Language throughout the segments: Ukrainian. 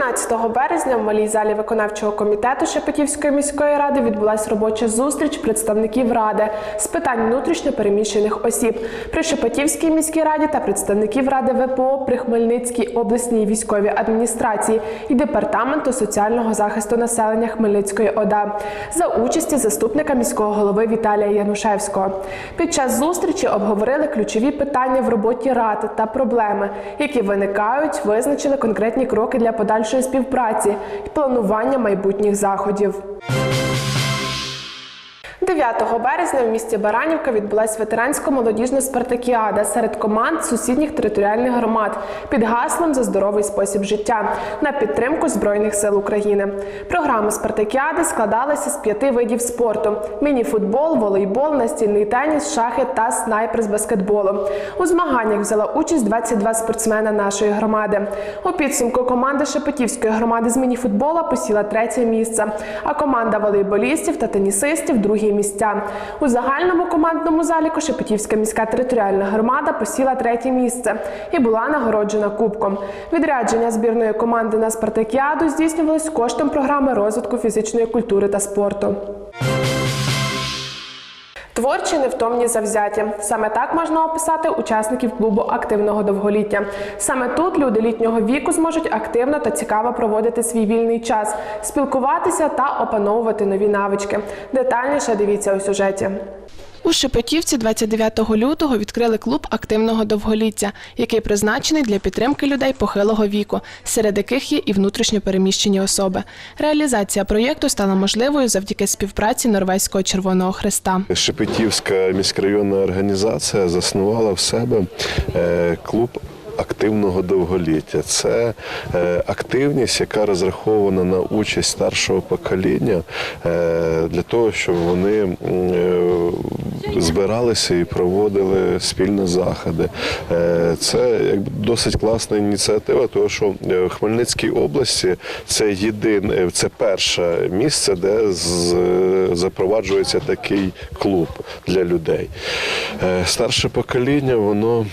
14 березня в малій залі виконавчого комітету Шепетівської міської ради відбулася робоча зустріч представників ради з питань внутрішньо переміщених осіб при Шепетівській міській раді та представників ради ВПО при Хмельницькій обласній військовій адміністрації і департаменту соціального захисту населення Хмельницької ОДА за участі заступника міського голови Віталія Янушевського. Під час зустрічі обговорили ключові питання в роботі ради та проблеми, які виникають, визначили конкретні кроки для подальшої співпраці і планування майбутніх заходів. 9 березня в місті Баранівка відбулася ветеранська молодіжна спартакіада серед команд сусідніх територіальних громад під гаслом за здоровий спосіб життя на підтримку Збройних сил України. Програма спартакіади складалася з п'яти видів спорту: міні-футбол, волейбол, настільний теніс, шахи та снайпер з баскетболу. У змаганнях взяла участь 22 спортсмена нашої громади. У підсумку команда Шепетівської громади з міні-футбола посіла третє місце, а команда волейболістів та тенісистів другі місця. У загальному командному заліку Шепетівська міська територіальна громада посіла третє місце і була нагороджена кубком. Відрядження збірної команди на спартакіаду здійснювалось коштом програми розвитку фізичної культури та спорту. Творчі невтомні завзяті. Саме так можна описати учасників клубу активного довголіття. Саме тут люди літнього віку зможуть активно та цікаво проводити свій вільний час, спілкуватися та опановувати нові навички. Детальніше дивіться у сюжеті. У Шепетівці 29 лютого відкрили клуб активного довголіття, який призначений для підтримки людей похилого віку, серед яких є і внутрішньо переміщені особи. Реалізація проєкту стала можливою завдяки співпраці Норвезького Червоного Хреста. Шепетівська міськрайонна організація заснувала в себе е, клуб. Активного довголіття це е, активність, яка розрахована на участь старшого покоління е, для того, щоб вони збиралися і проводили спільні заходи. Е, це якби досить класна ініціатива, тому що е, в Хмельницькій області це єдине, це перше місце, де з, запроваджується такий клуб для людей. Е, Старше покоління воно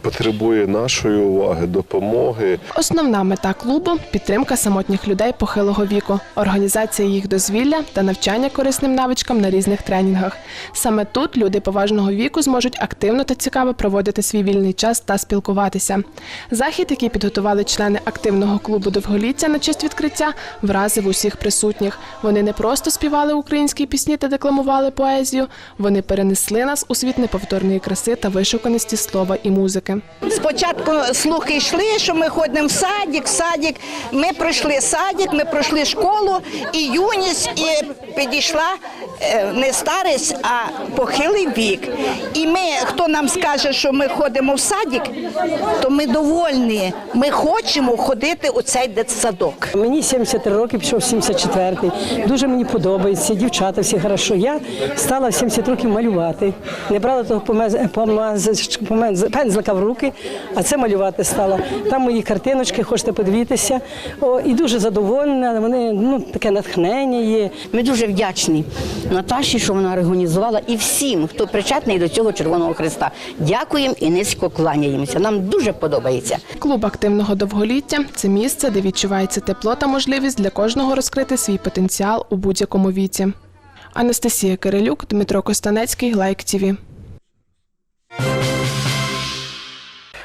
потребує нашої уваги, допомоги. Основна мета клубу підтримка самотніх людей похилого віку, організація їх дозвілля та навчання корисним навичкам на різних тренінгах. Саме тут люди поважного віку зможуть активно та цікаво проводити свій вільний час та спілкуватися. Захід, який підготували члени активного клубу довголіття на честь відкриття, вразив усіх присутніх. Вони не просто співали українські пісні та декламували поезію, вони перенесли нас у світ неповторної краси та вишуканості слова і музики. Спочатку слухи йшли, що ми ходимо в садик, в садик. Ми пройшли садик, ми пройшли школу і юність, і підійшла е, не старість, а похилий вік. І ми, хто нам скаже, що ми ходимо в садик, то ми довольні. Ми хочемо ходити у цей дитсадок. Мені 73 роки, пішов 74-й. Дуже мені подобається, дівчата всі хорошо. Я стала в 70 років малювати. Не брала того помаз- помаз- помаз- пензлика в руки, а це малювати стала. Там мої картиночки, хочете подивитися. О, і дуже задоволена. Вони ну таке натхнення є. Ми дуже вдячні Наташі, що вона організувала, і всім, хто причетний до цього Червоного Христа. Дякуємо і низько кланяємося. Нам дуже подобається. Клуб активного довголіття це місце, де відчувається тепло та можливість для кожного розкрити свій потенціал у будь-якому віці. Анастасія Кирилюк, Дмитро Костанецький, Лайк ТІВІ.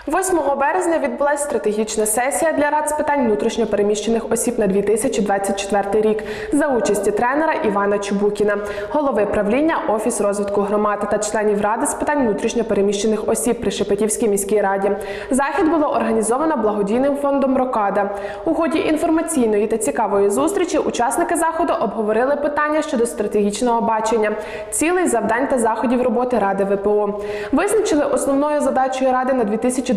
8 березня відбулася стратегічна сесія для рад з питань внутрішньо переміщених осіб на 2024 рік за участі тренера Івана Чубукіна, голови правління Офіс розвитку громади та членів ради з питань внутрішньо переміщених осіб при Шепетівській міській раді. Захід було організовано благодійним фондом Рокада. У ході інформаційної та цікавої зустрічі учасники заходу обговорили питання щодо стратегічного бачення, цілей, завдань та заходів роботи Ради ВПО. Визначили основною задачою ради на 2024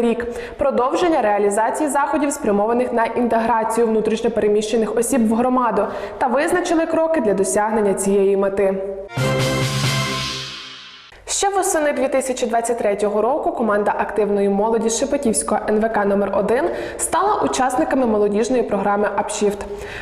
рік продовження реалізації заходів, спрямованих на інтеграцію внутрішньопереміщених осіб в громаду, та визначили кроки для досягнення цієї мети. Ще восени 2023 року команда активної молоді Шепетівського НВК номер 1 стала учасниками молодіжної програми «Апшіфт».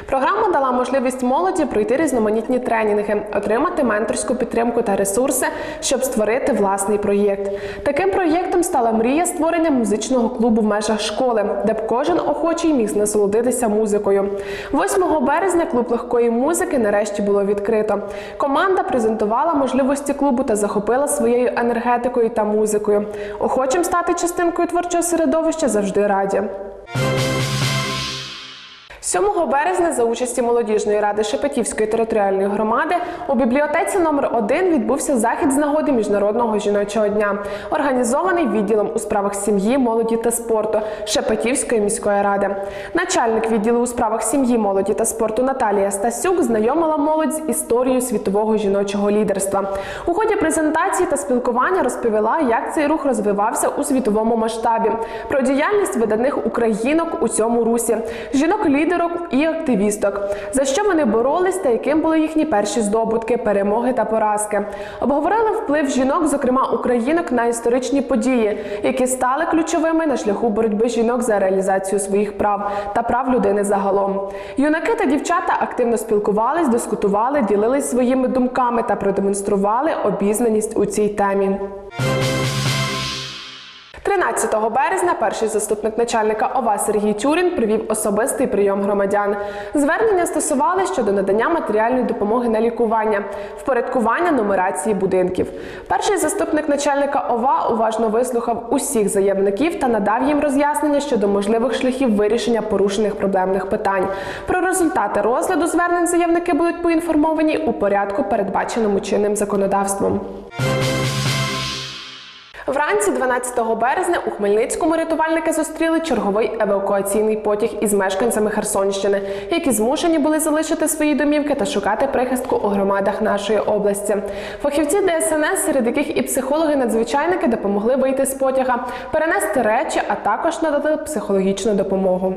Програма дала можливість молоді пройти різноманітні тренінги, отримати менторську підтримку та ресурси, щоб створити власний проєкт. Таким проєктом стала мрія створення музичного клубу в межах школи, де б кожен охочий міг насолодитися музикою. 8 березня клуб легкої музики нарешті було відкрито. Команда презентувала можливості клубу та захопила своєю енергетикою та музикою. Охочим стати частинкою творчого середовища завжди раді. 7 березня за участі молодіжної ради Шепетівської територіальної громади у бібліотеці номер 1 відбувся захід з нагоди міжнародного жіночого дня, організований відділом у справах сім'ї, молоді та спорту Шепетівської міської ради. Начальник відділу у справах сім'ї, молоді та спорту Наталія Стасюк знайомила молодь з історією світового жіночого лідерства. У ході презентації та спілкування розповіла, як цей рух розвивався у світовому масштабі, про діяльність видатних українок у цьому русі, жінок-лідерок і активісток, за що вони боролись та яким були їхні перші здобутки, перемоги та поразки. Обговорили вплив жінок, зокрема українок, на історичні події, які стали ключовими на шляху боротьби жінок за реалізацію своїх прав та прав людини загалом. Юнаки та дівчата активно спілкувались, дискутували, ділились своїми думками та продемонстрували обізнаність у цій темі. 13 березня перший заступник начальника ОВА Сергій Тюрін провів особистий прийом громадян. Звернення стосували щодо надання матеріальної допомоги на лікування, впорядкування нумерації будинків. Перший заступник начальника ОВА уважно вислухав усіх заявників та надав їм роз'яснення щодо можливих шляхів вирішення порушених проблемних питань. Про результати розгляду звернень заявники будуть поінформовані у порядку, передбаченому чинним законодавством. Вранці 12 березня у Хмельницькому рятувальники зустріли черговий евакуаційний потяг із мешканцями Херсонщини, які змушені були залишити свої домівки та шукати прихистку у громадах нашої області. Фахівці ДСНС, серед яких і психологи-надзвичайники допомогли вийти з потяга, перенести речі, а також надати психологічну допомогу.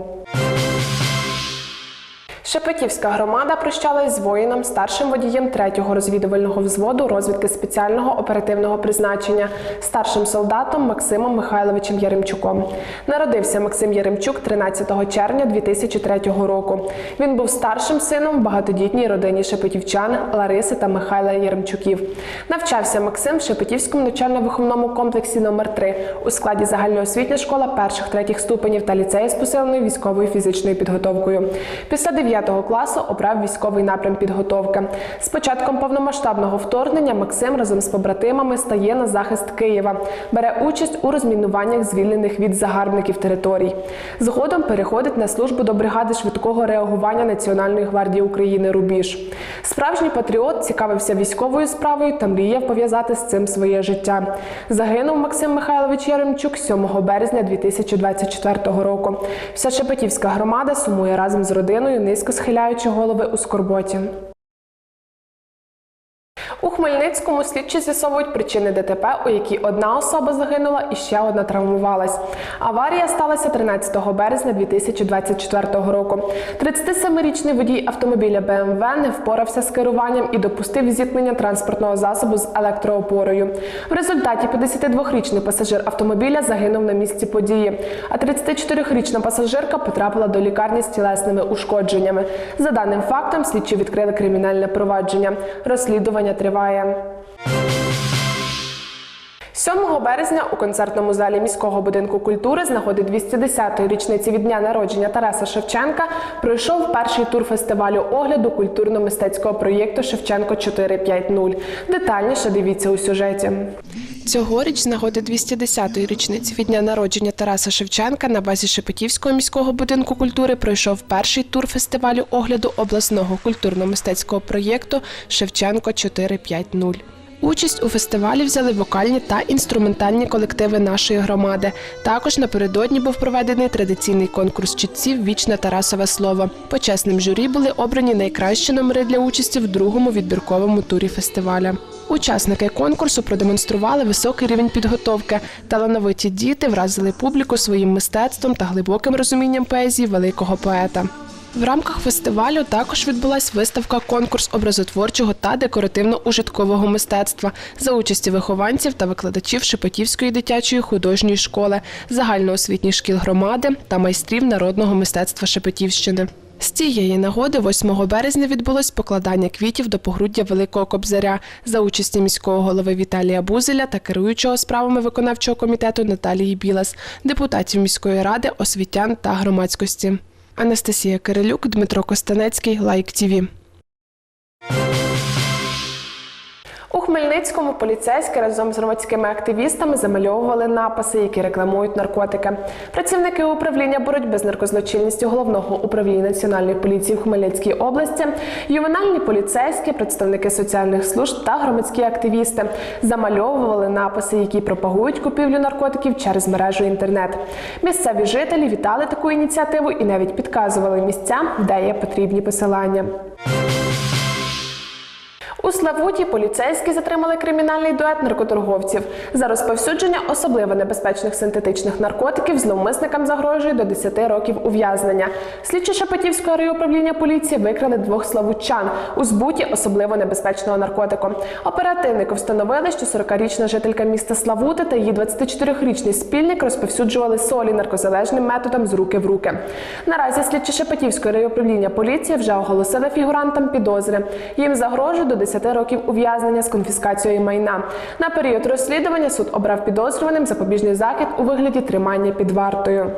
Шепетівська громада прощалась з воїном, старшим водієм 3-го розвідувального взводу розвідки спеціального оперативного призначення, старшим солдатом Максимом Михайловичем Яремчуком. Народився Максим Яремчук 13 червня 2003 року. Він був старшим сином в багатодітній родині шепетівчан Лариси та Михайла Яремчуків. Навчався Максим в Шепетівському навчально-виховному комплексі номер 3 у складі загальноосвітня школа перших третіх ступенів та ліцею з посиленою військовою фізичною підготовкою. Після 9 класу обрав військовий напрям підготовки. З початком повномасштабного вторгнення Максим разом з побратимами стає на захист Києва, бере участь у розмінуваннях звільнених від загарбників територій. Згодом переходить на службу до бригади швидкого реагування Національної гвардії України Рубіж. Справжній патріот цікавився військовою справою та мріяв пов'язати з цим своє життя. Загинув Максим Михайлович Яремчук 7 березня 2024 року. Вся Шепетівська громада сумує разом з родиною, низько схиляючи голови у скорботі. У Хмельницькому слідчі з'ясовують причини ДТП, у якій одна особа загинула і ще одна травмувалась. Аварія сталася 13 березня 2024 року. 37-річний водій автомобіля БМВ не впорався з керуванням і допустив зіткнення транспортного засобу з електроопорою. В результаті 52-річний пасажир автомобіля загинув на місці події, а 34-річна пасажирка потрапила до лікарні з тілесними ушкодженнями. За даним фактом, слідчі відкрили кримінальне провадження. Розслідування триває. 7 березня у концертному залі міського будинку культури з нагоди 210-ї річниці від дня народження Тараса Шевченка пройшов перший тур фестивалю огляду культурно-мистецького проєкту Шевченко 450. Детальніше дивіться у сюжеті. Цьогоріч з нагоди 210-ї річниці від дня народження Тараса Шевченка на базі Шепетівського міського будинку культури пройшов перший тур фестивалю огляду обласного культурно-мистецького проєкту Шевченко 450. Участь у фестивалі взяли вокальні та інструментальні колективи нашої громади. Також напередодні був проведений традиційний конкурс чітців Вічне Тарасове слово. Почесним журі були обрані найкращі номери для участі в другому відбірковому турі фестиваля. Учасники конкурсу продемонстрували високий рівень підготовки. Талановиті діти вразили публіку своїм мистецтвом та глибоким розумінням поезії великого поета. В рамках фестивалю також відбулась виставка конкурс образотворчого та декоративно-ужиткового мистецтва за участі вихованців та викладачів Шепетівської дитячої художньої школи, загальноосвітніх шкіл громади та майстрів народного мистецтва Шепетівщини. З цієї нагоди 8 березня відбулось покладання квітів до погруддя Великого Кобзаря за участі міського голови Віталія Бузеля та керуючого справами виконавчого комітету Наталії Білас, депутатів міської ради, освітян та громадськості. Анастасія Кирилюк, Дмитро Костанецький, Лайк ТІВІ. У Хмельницькому поліцейські разом з громадськими активістами замальовували написи, які рекламують наркотики. Працівники управління боротьби з наркозлочинністю головного управління національної поліції в Хмельницькій області, ювенальні поліцейські, представники соціальних служб та громадські активісти замальовували написи, які пропагують купівлю наркотиків через мережу інтернет. Місцеві жителі вітали таку ініціативу і навіть підказували місця, де є потрібні посилання. У Славуті поліцейські затримали кримінальний дует наркоторговців. За розповсюдження особливо небезпечних синтетичних наркотиків зловмисникам загрожує до 10 років ув'язнення. Слідчі Шепетівського райуправління поліції викрали двох славутчан у збуті особливо небезпечного наркотику. Оперативники встановили, що 40-річна жителька міста Славути та її 24-річний спільник розповсюджували солі наркозалежним методом з руки в руки. Наразі слідчі Шепетівського райуправління поліції вже оголосили фігурантам підозри. Їм загрожує до 10 років ув'язнення з конфіскацією майна. На період розслідування суд обрав підозрюваним запобіжний захід у вигляді тримання під вартою.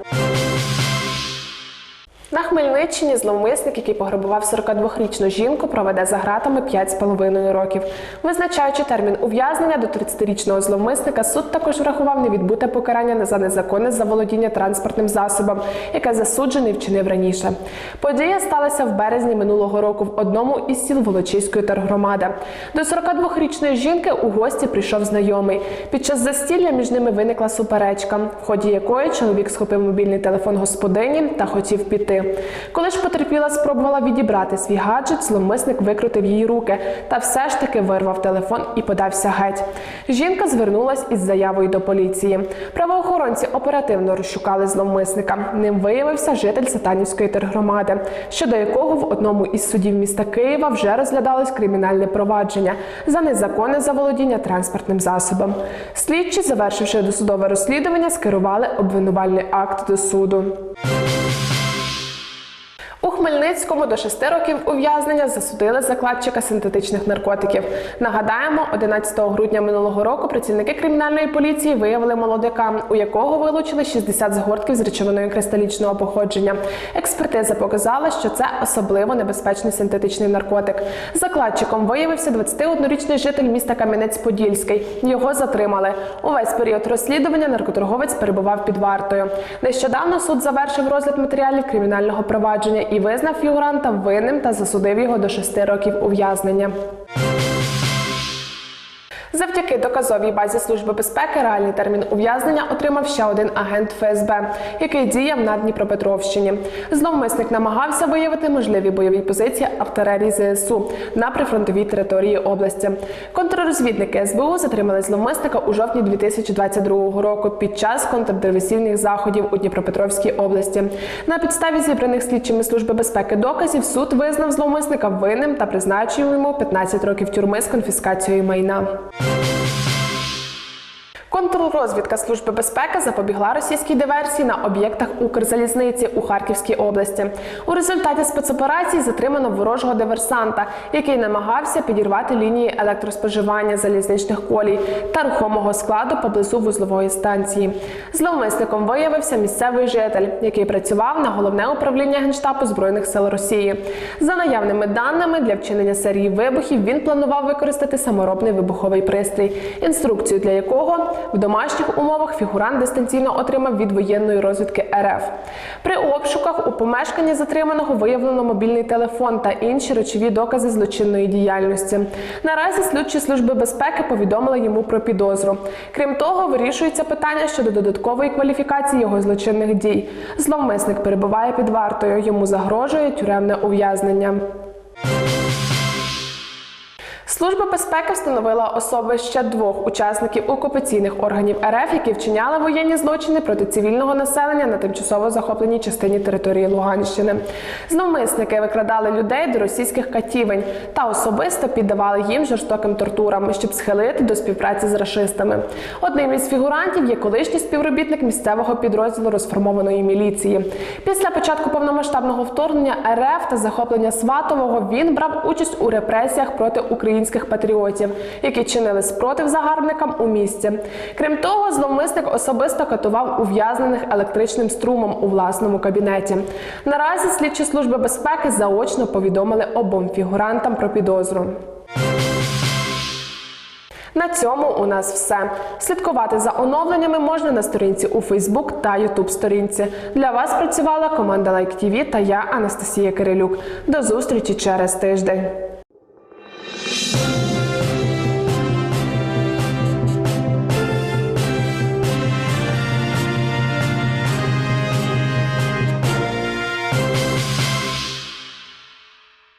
На Хмельниччині зловмисник, який пограбував 42-річну жінку, проведе за ґратами 5,5 років. Визначаючи термін ув'язнення до 30-річного зловмисника, суд також врахував невідбуте покарання за незаконне заволодіння транспортним засобом, яке засуджений вчинив раніше. Подія сталася в березні минулого року в одному із сіл Волочиської тергромади. До 42-річної жінки у гості прийшов знайомий. Під час застілля між ними виникла суперечка, в ході якої чоловік схопив мобільний телефон господині та хотів піти. Коли ж потерпіла спробувала відібрати свій гаджет, зловмисник викрутив її руки та все ж таки вирвав телефон і подався геть. Жінка звернулась із заявою до поліції. Правоохоронці оперативно розшукали зловмисника. Ним виявився житель Сатанівської тергромади, щодо якого в одному із судів міста Києва вже розглядалось кримінальне провадження за незаконне заволодіння транспортним засобом. Слідчі, завершивши досудове розслідування, скерували обвинувальний акт до суду. У Хмельницькому до 6 років ув'язнення засудили закладчика синтетичних наркотиків. Нагадаємо, 11 грудня минулого року працівники кримінальної поліції виявили молодика, у якого вилучили 60 згортків з речовиною кристалічного походження. Експертиза показала, що це особливо небезпечний синтетичний наркотик. Закладчиком виявився 21-річний житель міста Кам'янець-Подільський. Його затримали. Увесь період розслідування наркоторговець перебував під вартою. Нещодавно суд завершив розгляд матеріалів кримінального провадження і визнав фігуранта винним та засудив його до шести років ув'язнення. Завдяки доказовій базі Служби безпеки реальний термін ув'язнення отримав ще один агент ФСБ, який діяв на Дніпропетровщині. Зловмисник намагався виявити можливі бойові позиції артилерії ЗСУ на прифронтовій території області. Контррозвідники СБУ затримали зловмисника у жовтні 2022 року під час контрдиверсійних заходів у Дніпропетровській області. На підставі зібраних слідчими служби безпеки доказів суд визнав зловмисника винним та призначив йому 15 років тюрми з конфіскацією майна. you Контррозвідка Служби безпеки запобігла російській диверсії на об'єктах Укрзалізниці у Харківській області. У результаті спецоперації затримано ворожого диверсанта, який намагався підірвати лінії електроспоживання залізничних колій та рухомого складу поблизу вузлової станції. Зловмисником виявився місцевий житель, який працював на головне управління генштабу збройних сил Росії. За наявними даними для вчинення серії вибухів він планував використати саморобний вибуховий пристрій, інструкцію для якого в домашніх умовах фігурант дистанційно отримав від воєнної розвідки РФ. При обшуках у помешканні затриманого виявлено мобільний телефон та інші речові докази злочинної діяльності. Наразі слідчі служби безпеки повідомили йому про підозру. Крім того, вирішується питання щодо додаткової кваліфікації його злочинних дій. Зловмисник перебуває під вартою. Йому загрожує тюремне ув'язнення. Служба безпеки встановила особи ще двох учасників окупаційних органів РФ, які вчиняли воєнні злочини проти цивільного населення на тимчасово захопленій частині території Луганщини. Зловмисники викрадали людей до російських катівень та особисто піддавали їм жорстоким тортурам, щоб схилити до співпраці з рашистами. Одним із фігурантів є колишній співробітник місцевого підрозділу розформованої міліції. Після початку повномасштабного вторгнення РФ та захоплення Сватового він брав участь у репресіях проти українських патріотів, які чинили спротив загарбникам у місті. Крім того, зловмисник особисто катував ув'язнених електричним струмом у власному кабінеті. Наразі слідчі служби безпеки заочно повідомили обом фігурантам про підозру. На цьому у нас все. Слідкувати за оновленнями можна на сторінці у Фейсбук та Ютуб сторінці. Для вас працювала команда Лайк like ТІВІ та я Анастасія Кирилюк. До зустрічі через тиждень.